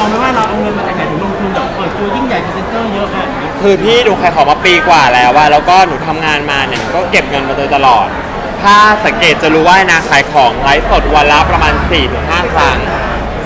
มองไหมว่าเราเอาเงินมาจากไหนถึงลงทุนแบบเปิดตัวยิ่งใหญ่พรีเซนเตอร์เยอะขนาดนี้คือพี่ดูขายของมาปีกว่าแล้วว่าแล้วก็หนูทำงานมาเนี่ยก็เก็บเงินมาโดยตลอด ถ้าสังเกตจะรู้ว่านะขายของไลฟ์สดวันละประมาณ 4-5 ครั้ง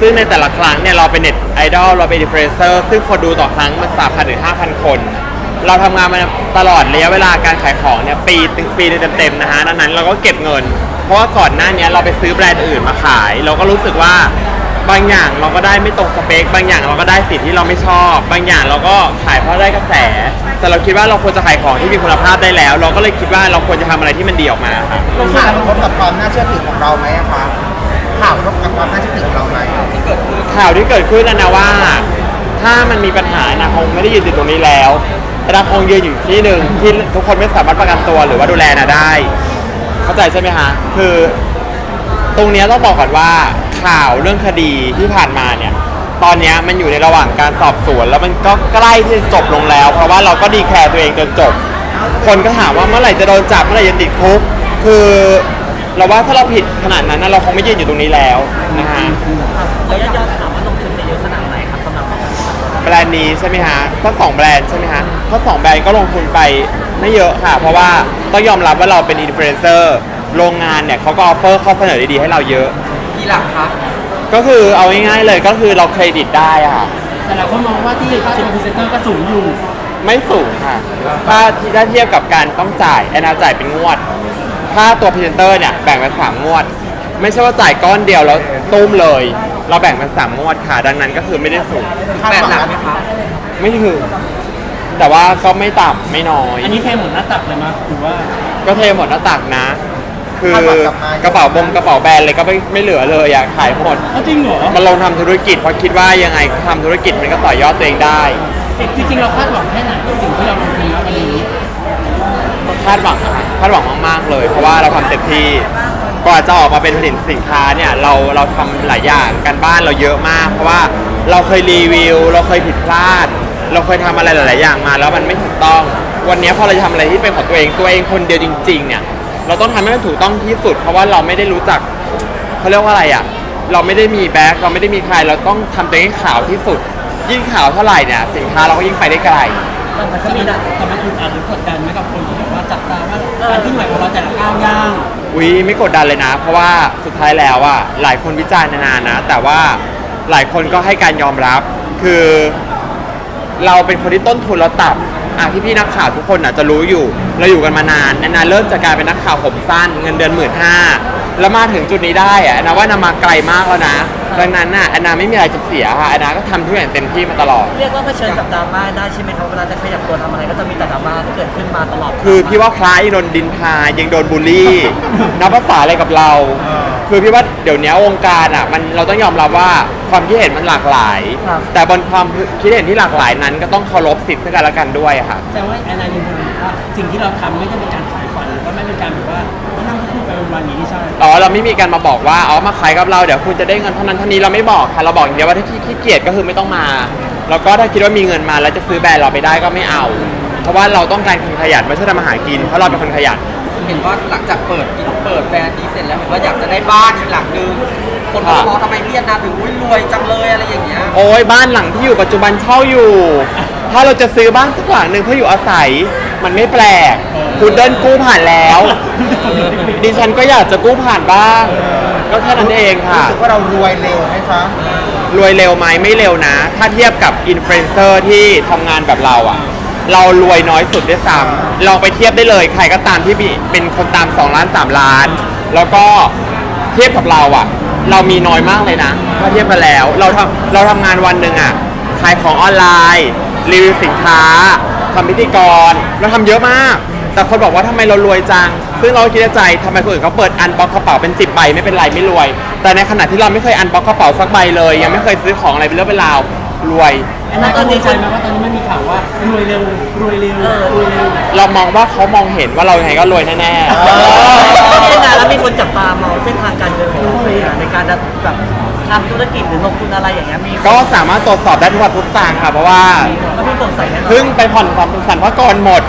ซึ่งในแต่ละครั้งเนี่ยเราเป็นเน็ตไอดอลเราเป็นอินฟลูเอนเซอร์ ซึ่งคนดูต่อครั้งมัน3,000ถึง5,000 คน เราทำงานมาตลอดระยะเวลาการขายของเนี่ยปีถึงปีหนึงเต็มๆนะฮะดังนั้นเราก็เก็บเงิน เพราะว่าก่อนหน้านี้เราไปซื้อแบรนด์อื่นมาขาย เราก็รู้สึกว่า บางอย่างเราก็ได้ไม่ตรงสเปค บางอย่างเราก็ได้สิ่งที่เราไม่ชอบ บางอย่างเราก็ขายเพราะได้กระแส แต่เราคิดว่าเราควรจะขายของที่มีคุณภาพได้แล้ว เราก็เลยคิดว่าเราควรจะทำอะไรที่มันดีออกมาครับข่าวกระทบกับความน่าเชื่อถือของเราไหมอะคะข่าวกระทบกับความน่าเชื่อถือของเราไหมที่เกิดขึ้นข่าวที่เกิดขึ้นนะนะว่า ถ้ามันมีปัญหานะคงไม่ได้ยืนอยู่ตรงนี้แล้วแต่นะคงยืนอยู่ที่หนึ่งที่ทุกคนไม่สามารถประกันตัวหรือว่าดูแลนะได้ เข้าใจใช่ไหมฮะคือ ตรงเนี้ยต้องบอกก่อนว่า ข่าวเรื่องคดีที่ผ่านมาเนี่ยตอนเนี้ยมันอยู่ในระหว่างการสอบสวน แล้วมันก็ใกล้ที่จะจบลงแล้ว เพราะว่าเราก็ดีแคร์ตัวเองจนจบ คนก็ถามว่าเมื่อไหร่จะโดนจับเมื่อไหร่จะติดคุกคือเราว่าถ้าเราผิดขนาดนั้นนะเราคงไม่ยืนอยู่ตรงนี้แล้วนะฮะแล้วยอดถามว่าลงทุนไปเยอะขนาดไหนครับสำหรับของแบรนด์นี้ใช่ไหมฮะก็สองแบรนด์ใช่ไหมฮะก็สองแบรนด์ก็ลงทุนไปไม่เยอะค่ะ เพราะว่าต้องยอมรับว่าเราเป็นอินฟลูเอนเซอร์โรงงานเนี่ยเขาก็ออฟเฟอร์ข้อเสนอดีๆให้เราเยอะ กี่หลักคะก็คือเอาง่ายๆเลยก็คือเราเครดิตได้อะค่ะ แต่หลายคนมองว่าที่ค่าตัวพรีเซนเตอร์ก็สูงอยู่ ไม่สูงค่ะ ถ้าถ้าเทียบกับการต้องจ่ายแอนนาจ่ายเป็นงวด ถ้าตัวพรีเซนเตอร์เนี่ยแบ่งเป็นสามงวด ไม่ใช่ว่าจ่ายก้อนเดียวแล้วตุ้มเลย เราแบ่งเป็นสามงวดค่ะ ดังนั้นก็คือไม่ได้สูง แปดหลักไหมคะ ไม่ถึง แต่ว่าก็ไม่ต่ำไม่น้อย อันนี้เทหมดหน้าตักเลยมั้ยหรือว่าก็เทหมดหน้าตักนะ คือคาดหวังกับนายกระเป๋าบงกระเป๋าแบรนด์เลยก็ไม่ไม่เหลือเลยอะขายหมดเอาจริงเหรอมาลงทำธุรกิจเพราะคิดว่ายังไงทำธุรกิจมันก็ต่อยอดตัวเองได้ จริงๆเราคาดหวังแค่ไหนกับสิ่งที่เราลงทุนแล้ววันนี้คาดหวังนะครับคาดหวังมากๆเลย เพราะว่าเราทำเต็มที่กว่าจะออกมาเป็นผลิตสินค้าเนี่ยเราเราทำหลายอย่างกันบ้านเราเยอะมาก เพราะว่าเราเคยรีวิว เราเคยผิดพลาด เราเคยทำอะไรหลาย ๆ อย่างมาแล้วมันไม่ถูกต้อง วันนี้พอเราจะทำอะไรที่เป็นของตัวเองตัวเองคนเดียวจริง ๆ เนี่ย เราต้องทำให้มันถูกต้องที่สุด เพราะว่าเราไม่ได้รู้จักเขาเรียกว่าอะไรอะ เราไม่ได้มีแบ็คเราไม่ได้มีใคร เราต้องทำตัวเองให้ขาวที่สุด ยิ่งขาวเท่าไหร่เนี่ยสินค้าเราก็ยิ่งไปได้ไกลแต่มันก็มีนะแต่มันอึดอัดหรือกดดันไหมกับคนที่แบบว่าจับตาว่าการที่ใหม่ของเราแต่ละก้าวย่างวิไม่กดดันเลยนะ เพราะว่าสุดท้ายแล้วอะหลายคนวิจารณ์นานๆนะ แต่ว่าหลายคนก็ให้การยอมรับ คือ เราเป็นคนที่ต้นทุนเราต่ำ อะที่พี่นักข่าวทุกคนอะจะรู้อยู่ เราอยู่กันมานานแอนนาเริ่มจากการเป็นนักข่าวผมสั้น เงินเดือนหมื่นห้าแล้วมาถึงจุดนี้ได้อะแอนนาว่าแอนนามาไกลมากแล้วนะ ดังนั้นน่ะแอนนาไม่มีอะไรจะเสียค่ะแอนนาก็ทำทุกอย่างเต็มที่มาตลอด เรียกว่าเผชิญกับดราม่าได้ใช่ไหมครับเวลาจะขยับตัวทำอะไรก็จะมีแต่ดราม่าที่เกิดขึ้นมาตลอดคือพี่ว่าคล้ายโดนดินทายังโดนบูลลี่นับภาษาอะไรกับเรา คือพี่ว่าเดี๋ยวนี้วงการอะมันเราต้องยอมรับว่าความคิดเห็นมันหลากหลายแต่บนความคิดเห็นที่หลากหลายนั้น ก็ต้องเคารพสิทธิ์ซึ่งกันและกันด้วยค่ะแต่ว่าแอนนายืนยันว่าสิ่งที่เราทำไม่ได้เป็นการขายฝันหรือว่าไม่เป็นการแบบว่ามา นั่งพูดไปวันๆอย่างนี้ไม่ใช่อ๋อเราไม่มีการมาบอกว่าอ๋อมาขายกับเราเดี๋ยวคุณจะได้เงินเท่านั้นเท่านี้เราไม่บอกค่ะเราบอกอย่างเดียวว่าถ้าขี้ขี้เกียจก็คือไม่ต้องมาแล้วก็ถ้าคิดว่ามีเงินมาแล้วจะซื้อแบรนด์เราไปได้ก็ไม่เอา เพราะว่าเราต้องการคนขยันไม่ใช่ทำมาหากินเพราะเราเป็นคนขยันเห็นว่าหลังจากเปิดเปิดแบรนด์นี้เสร็จแล้วเห็นว่าอยากจะได้บ้านอีกหลังนึงคนก็ครับมองทำไมพี่แอนนาถึงอุ๊ยรวยจังเลยอะไรอย่างเงี้ยโอ้ยบ้านหลังที่อยู่ปัจจุบันเช่าอยู่ ถ้าเราจะซื้อบ้านสักหลังหนึ่งเพื่ออยู่อาศัย มันไม่แปลก คุณเดินกู้ผ่านแล้ว ดิฉันก็อยากจะกู้ผ่านบ้าง ก็แค่นั้นเองค่ะ รู้สึกว่าเรารวยเร็วไหมคะ รวยเร็วไหมไม่เร็วนะ ถ้าเทียบกับอินฟลูเอนเซอร์ที่ทำงานแบบเราอะเรารวยน้อยสุดด้วยซ้ำลองไปเทียบได้เลย ใครก็ตามที่มีเป็นคนตาม 2 ล้าน 3 ล้าน แล้วก็เทียบกับเราอะเรามีน้อยมากเลยนะ ถ้าเทียบกันแล้ว เราทำเราทำงานวันหนึ่งอะขายของออนไลน์ รีวิวสินค้าทำพิธีกร เราทำเยอะมาก แต่คนบอกว่าทำไมเรารวยจัง ซึ่งเราก็คิดในใจทำไมคนอื่นเขาเปิดอันบ็อกกระเป๋าเป็นสิบใบไม่เป็นไรไม่รวย แต่ในขณะที่เราไม่เคยอันบ็อกกระเป๋าสักใบเลย ยังไม่เคยซื้อของอะไรเป็นเรื่องเป็นราวรวยแอนนากังวลใจไหมว่าตอนนี้มันมีข่าวว่ารวยเร็วรวยเร็วรวยเร็วเรามองว่าเขามองเห็นว่าเรายังไงก็รวยแน่พี่แอนนาแล้วมีคนจับตามองเส้นทางการเงินของเราเลยอะในการจะแบบทำธุรกิจหรือลงทุนอะไรอย่างเงี้ยมีๆก็สามารถตรวจสอบได้ทุกวันทุกต่างค่ะ เพราะว่าก็พี่โปร่งใสแน่นอนเพิ่งไปผ่อนความสรรพากรหมด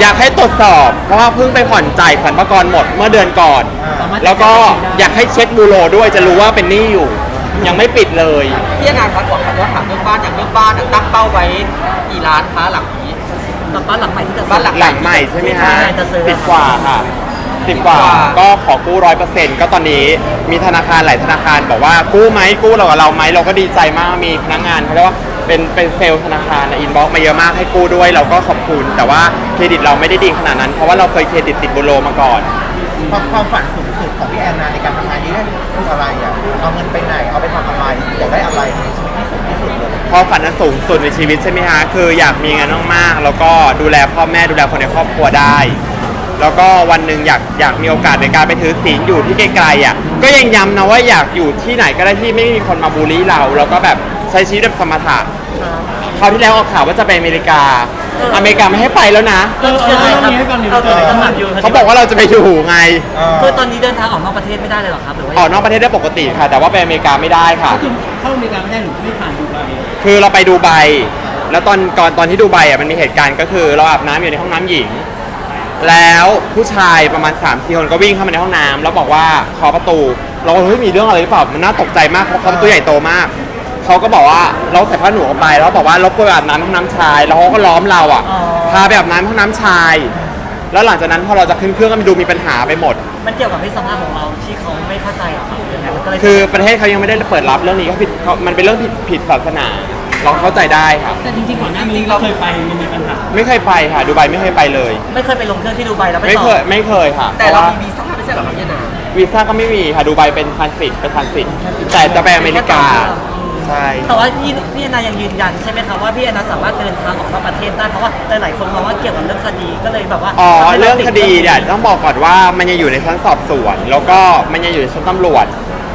อยากให้ตรวจสอบ เพราะว่าเพิ่งไปผ่อนจ่ายสรรพากรหมดเมื่อเดือนก่อน สามารถแล้วก็อยากให้เช็คบูโรด้วยจะรู้ว่าเป็นหนี้อยู่ ยังไม่ปิดเลยพี่แอนนาคะก่อนว่าถามเรื่องบ้านอย่างเรื่องบ้านอะตั้งเป้าไว้กี่ล้านคะหลังนี้ กับบ้านหลังใหม่ที่จะซื้อ บ้านหลังหลังใหม่ใช่ไหมฮะใช่จะซื้อ สิบกว่าค่ะสิบกว่าสิบกว่า ก็ขอกู้ร้อยเปอร์เซ็นต์ก็ตอนนี้มีธนาคารหลายธนาคารบอกว่ากู้ไหมกู้เรากับเราไหมเราก็ดีใจมากมีพนักงานเขาเรียกว่า เป็นเป็นเซลล์ธนาคารอินบ็อกมาเยอะมากให้กู้ด้วย เราก็ขอบคุณ แต่ว่าเครดิตเราไม่ได้ดีขนาดนั้น เพราะว่าเราเคยเครดิตติดบุโรมาก่อน ความความฝันสูงสุดของพี่แอนนาในการทำงานนี้คืออะไรอะเอาเงินไปไหนเอาไปทำอะไรอยากได้อะไรในชีวิตที่สุดที่สุดเลยความฝันอันสูงสุดในชีวิตใช่ไหมฮะคืออยากมีเงินมากๆแล้วก็ดูแลพ่อแม่ดูแลคนในครอบครัวได้ แล้วก็วันหนึ่งอยากอยากมีโอกาสในการไปถือศีลอยู่ที่ไกลๆอะก็ยังย้ำนะว่าอยากอยู่ที่ไหนก็ได้ที่ไม่มีคนมาบูลลี่เรา แล้วก็แบบใช้ชีวิตแบบสมถะคราวที่แล้วออกข่าวว่าจะไปอเมริกา อเมริกาไม่ให้ไปแล้วนะ เออเออเออมีให้ฟังหนึ่งเอาเอตัวอคำถามอยู่เขาบอกว่าเราจะไปอยู่ไงเออคือตอนนี้เดินทางออกนอกประเทศไม่ได้เลยเหรอครับหรือว่าออกนอกประเทศได้ปกติค่ะ แต่ว่าไปอเมริกาไม่ได้ค่ะ ก็คือเข้าอเมริกาไม่ได้หรือไม่ผ่านดูไบคือเราไปดูไบ แล้วตอนก่อนตอนที่ดูไบอะมันมีเหตุการณ์ก็คือเราอาบน้ำอยู่ในห้องน้ำหญิง แล้วผู้ชายประมาณ3ามสี่คนก็วิ่งเข้ามาในห้องน้ำแล้วบอกว่าขอประตู เราก็เฮ้ยมีเรื่องอะไรหรือเปล่ามันน่าตกใจมากเพราะเขาประตูใหญ่โตมาก เขาก็บอกว่าเราใส่ผ้าหนูออกไปแล้วบอกว่ารบกวนอาบน้ำห้องน้ำชาย แล้วเขาก็ล้อมเราอะพาไปอาบน้ำห้องน้ำชาย แล้วหลังจากนั้นพอเราจะขึ้นเครื่องก็มันดูมีปัญหาไปหมด มันเกี่ยวกับเพศสภาพของเราที่เขาไม่เข้าใจเหรอครับยังไงมันก็เลยคือประเทศเขายังไม่ได้เปิดรับเรื่องนี้เขาผิดเขามันเป็นเรื่องผิดผิดศาสนา เราเข้าใจได้ครับ แต่จริงๆก่อนหน้านี้เราเคยไปมันมีปัญหาไม่เคยไปค่ะดูไบไม่เคยไปเลย ไม่เคยไปลงเครื่องที่ดูไบแล้วไปไม่ต่อเคยไม่เคยค่ะแต่พะเราว่มีวีซ่าไม่ใช่เหรอครับพี่นาวีซ่าก็ไม่มีค่ะดูไบเป็นทรานสิตเป็นทรานสิตแต่จะไปอเมริกา ใช่ แต่ว่าพี่พี่แอนนายังยืนยันใช่ไหมครับว่าพี่แอนนาสามารถเดินทางออกนอกประเทศได้เพราะว่าหลายๆคนมองว่าเกี่ยวกับเรื่องคดีก็เลยแบบว่าอ๋อทำให้าเรื่องติคดีเนี่ยต้องบอกก่อนว่ามันยังอยู่ในชั้นสอบสวน แล้วก็มันยังอยู่ในชั้นตำรวจ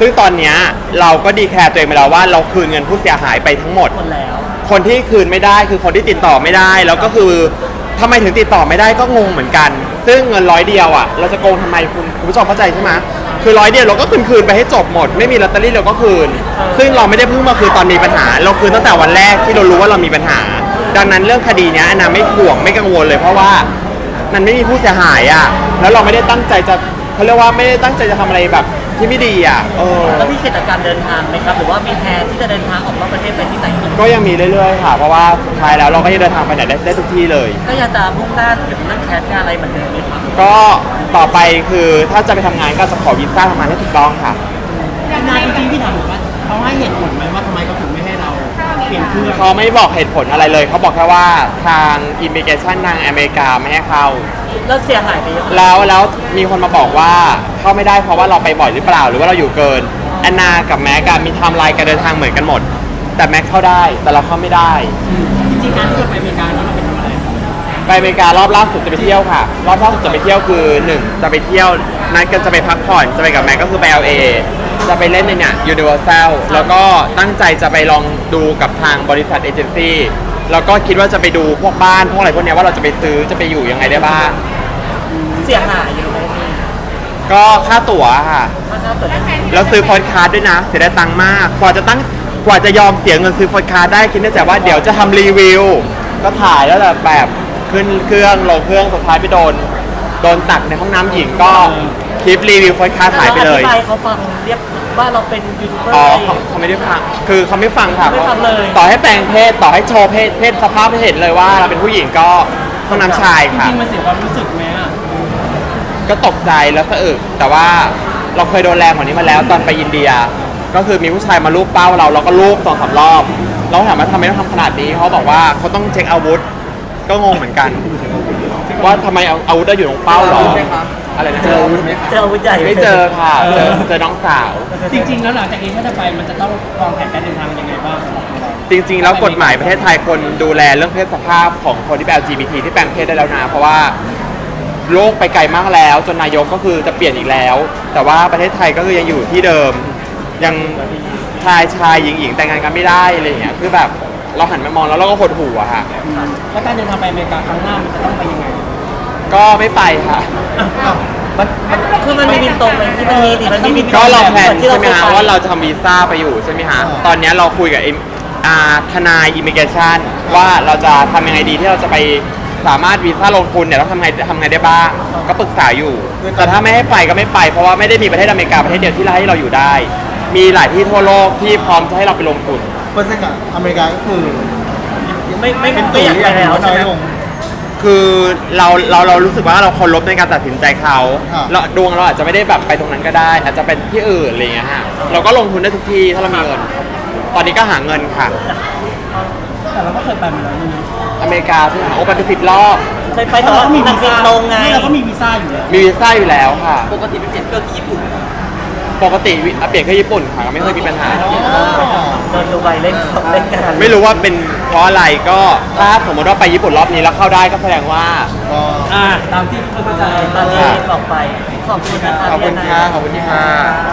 ซึ่งตอนเนี้ยเราก็ดีแคร์ตัวเองไปแล้วว่าเราคืนเงินผู้เสียหายไปทั้งหมด หมดแล้ว คนที่คืนไม่ได้คือคนที่ติดต่อไม่ได้ แล้วก็คือทำไมถึงติดต่อไม่ได้ก็งงเหมือนกัน ซึ่งเงินร้อยเดียวอะ เราจะโกงทำไมคุณคุณผู้ชมเข้าใจใช่ไหม คือร้อยเดียวเราก็คืนคืนไปให้จบหมด ไม่มีลอตเตอรี่เราก็คืน ซึ่งเราไม่ได้เพิ่งมาคืนตอนมีปัญหา เราคืนตั้งแต่วันแรกที่เรารู้ว่าเรามีปัญหา ดังนั้นเรื่องคดีเนี้ยอันนาไม่ห่วงไม่กังวลเลยเพราะว่ามันไม่มีผู้เสียหายอะแล้วเราไม่ได้ตั้งใจจะเขาเรียกว่าไม่ได้ตั้งใจจะทำอะไรแบบ ที่ไม่ดีอะเออแล้วพี่เข็ดจากการเดินทางไหมครับ หรือว่ามีแผนที่จะเดินทางออกนอกประเทศไปที่ไหนอีกก็ยังมีเรื่อยๆค่ะ เพราะว่าสุดท้ายแล้วเราก็จะเดินทางไปไหนได้ได้ทุกที่เลย ก็ยังจะมุ่งหน้าเกี่ยวกับเรื่องแคสงานอะไรเหมือนเดิมไหมครับก็ต่อไปคือถ้าจะไปทำงานก็จะขอวีซ่าทำงานให้ถูกต้องค่ะนายจริงๆพี่ถามผมว่าเขาให้เหตุผลไหมว่าทำไมเขาถึงไม่ให้ เราเปลี่ยนเครื่องเขาไม่บอกเหตุผลอะไรเลย เขาบอกแค่ว่าทางอิมิเกชันทางอเมริกาไม่ให้เข้า แล้วเสียหายไปเยอะไหมแล้วแล้วมีคนมาบอกว่าเข้าไม่ได้เพราะว่าเราไปบ่อยหรือเปล่าหรือว่าเราอยู่เกินแอนนากับแม็กอะมีไทม์ไลน์การเดินทางเหมือนกันหมด แต่แม็กเข้าได้แต่เราเข้าไม่ได้ จริงๆการที่เราไปอเมริกาแล้วเราไปทำอะไรไปอเมริการอบล่าสุดจะไปเที่ยวค่ะ รอบล่าสุดจะไปเที่ยวคือหนึ่งจะไปเที่ยวนัดกันจะไปพักผ่อนจะไปกับแม็กก็คือไป LA จะไปเล่นในเนี่ย Universal แล้วก็ตั้งใจจะไปลองดูกับทางบริษัทเอเจนซี่แล้วก็คิดว่าจะไปดูพวกบ้านพวกอะไรพวกเนี้ยว่าเราจะไปซื้อจะไปอยู่ยังไงได้บ้าง เสียหายเยอะไหมพี่ก็ค่าตั๋วค่ะ ถ้าค่าตัวยังไงแล้วซื้อฟอนต์คาร์ดด้วยนะ เสียได้ตังค์มาก กว่าจะตั้งกว่าจะยอมเสียเงินซื้อฟอนต์คาร์ดได้คิดในใจว่าเดี๋ยวจะทำรีวิว ก็ถ่ายแล้วแบบแบบขึ้นเครื่องลงเครื่องสุดท้ายไปโดน โดนตักในห้องน้ำหญิงก็ คลิปรีวิวฟอนต์คาร์ดถ่ายไปเลยอธิบายเขาฟังเรียกว่าเราเป็นยูทูบเบอร์อ๋ออะไรเขาเขาไม่ได้ฟังคือเขาไม่ฟังค่ะไม่ฟังเลย ต่อให้แปลงเพศต่อให้โชว์เพศเพศสภาพให้เห็นเลยว่าเราเป็นผู้หญิงก็ห้องน้ำชายจค่ะริงๆมันเสียความรู้สึกไหมอะก็ตกใจแล้วสะอึกแต่ว่าเราเคยโดนแรงกว่านี้มาแล้วตอนไปอินเดีย ก็คือมีผู้ชายมาลูบเป้าเราเราก็ลูบสองสามรอบ เราถามว่าทำไมต้องทำขนาดนี้เขาบอกว่าเขาต้องเช็คอาวุธ ก็งงเหมือนกัน ว่าทำไมเอาอาวุธได้อยู่ตรงเป้าหรอ อะไรนะเจออาวุธใหญ่ ไม่เจอค่ะเจอเจอน้องสาว จริง ๆ แล้วหลังจากนี้ถ้าจะไปมันจะต้องวางแผนการเดินทางยังไงบ้างสำหรับเรา จริง ๆ แล้วกฎหมายประเทศไทยคนดูแลเรื่องเพศสภาพของคนที่เป็น LGBT ที่แปลงเพศได้แล้วนะ เพราะว่าโลกไปไกลมากแล้ว จนนายกก็คือจะเปลี่ยนอีกแล้ว แต่ว่าประเทศไทยก็คือยังอยู่ที่เดิม ยังชายชายหญิงหญิงแต่งงานกันไม่ได้อะไรอย่างเงี้ยคือแบบเราหันมามองแล้วเราก็หดหูอะค่ะ แล้วการเดินทางไปอเมริกาครั้งหน้ามันจะต้องไปยังไง ก็ไม่ไปค่ะ มันมันคือมันมีบินตรงไหมที่มันมีดิมันมีบินตก็งเราแบบแพลนที่ใช่ไหมคยฮะปว่าเราจะทำวีซ่าไปอยู่ใช่ไหมฮะ ตอนเนี้ยเราคุยกับเอ็มอ่าทนายอิมิเกชันว่าเราจะทำยังไงดีที่เราจะไปสามารถวีซ่าลงทุนเนี่ยเราทำไงทำไงได้บ้าง ก็ปรึกษาอยู่ แต่ถ้าไม่ให้ไปก็ไม่ไป เพราะว่าไม่ได้มีประเทศอเมริกาประเทศเดียวที่ให้เราอยู่ได้ มีหลายที่ทั่วโลกที่พร้อมจะให้เราไปลงทุน เปอร์เซ็นต์กับอเมริกาก็คือไม่ไม่เป็นไม่อยากไปแล้วน้ใช่อไหมยลง คือเราเราเรารู้สึกว่าเราเคารพในการตัดสินใจเขาครับเราดวงเราอาจจะไม่ได้แบบไปตรงนั้นก็ได้ อาจจะเป็นที่อื่นอะไรอย่างเงี้ยฮะเราก็ลงทุนได้ทุกที่ถ้าเรามีเงิน ตอนนี้ก็หาเงินค่ะ แต่เราก็เคยไปมาแล้วนี่นะอเมริกาใช่ไหมโอ้ไปเป็นสิบรอบเคยไปแต่ว่ามีนางบินตรงไงนี่เราก็มีวีซ่าอยู่แล้วมีวีซ่าอยู่แล้วค่ะ ปกติไปเปลี่ยนเครื่องที่ญี่ปุ่น ปกติวิเปลี่ยนแค่ญี่ปุ่นค่ะก็ไม่เคยมีปัญหาเดินดูใบเล่นของเล่นกันไม่รู้ว่าเป็นเพราะอะไรก็ถ้าสมมติว่าไปญี่ปุ่นรอบนี้แล้วเข้าได้ก็แสดงว่าก็อ่า ตามที่ทุกคนเข้าใจตอนนี้บอกไป ขอบคุณนะคะขอบคุณค่ะขอบคุณค่ะ